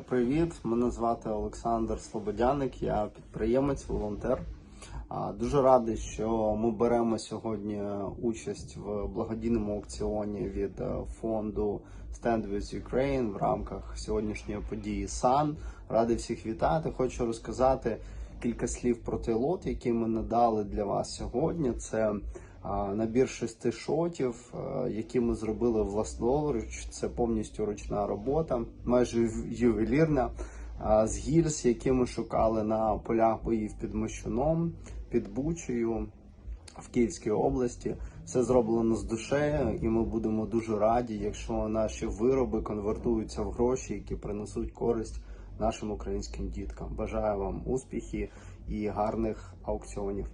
привіт! Мене звати Олександр Слободяник, я підприємець, волонтер. Дуже радий, що ми беремо сьогодні участь в благодійному аукціоні від е, фонду Stand with Ukraine в рамках сьогоднішньої події САН. Радий всіх вітати. Хочу розказати кілька слів про той лот, який ми надали для вас сьогодні. Це набір шести шотів, е, які ми зробили власноруч. Це повністю ручна робота, майже ювелірна. З гільз, які ми шукали на полях боїв під Мощуном, під Бучею в Київській області. Все зроблено з душею, і ми будемо дуже раді, якщо наші вироби конвертуються в гроші, які принесуть користь нашим українським діткам. Бажаю вам успіхів і гарних аукціонів.